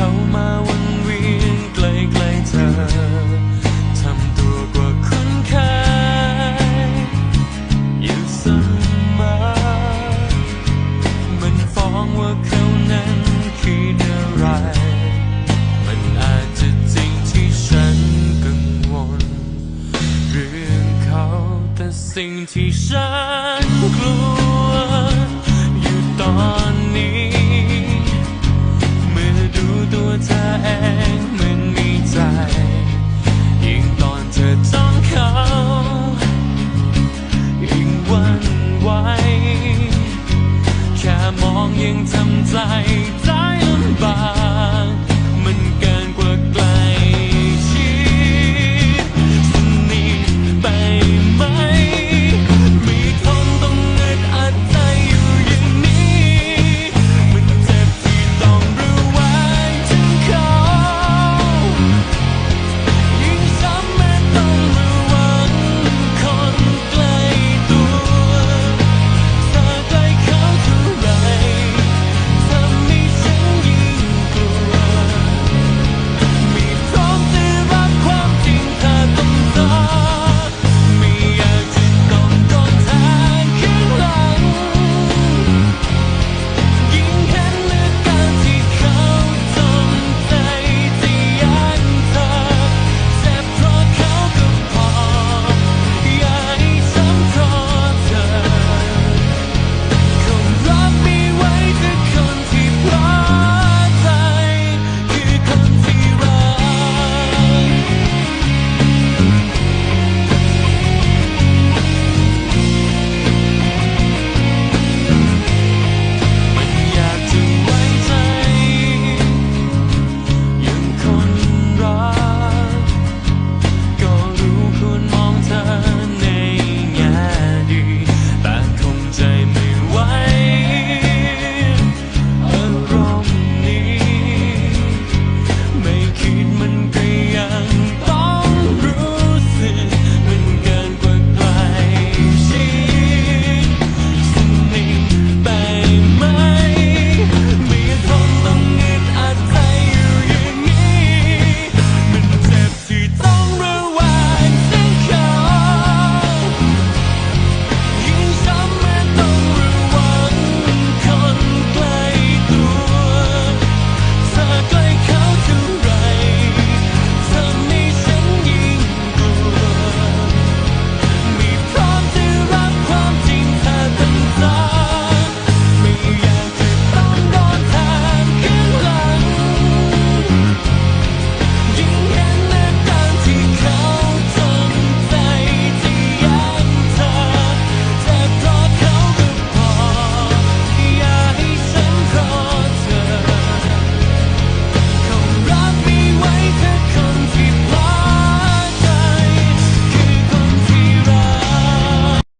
เขามาวนเวียนใกล้ๆเธอ ทำตัวกว่าคุ้นเคยอยู่เสมอมันฟ้องว่าเขานั้นคืออะไร มันอาจจะจริงที่ฉันกังวล เรื่องเขาแต่สิ่งที่ฉันกลัว แค่มอง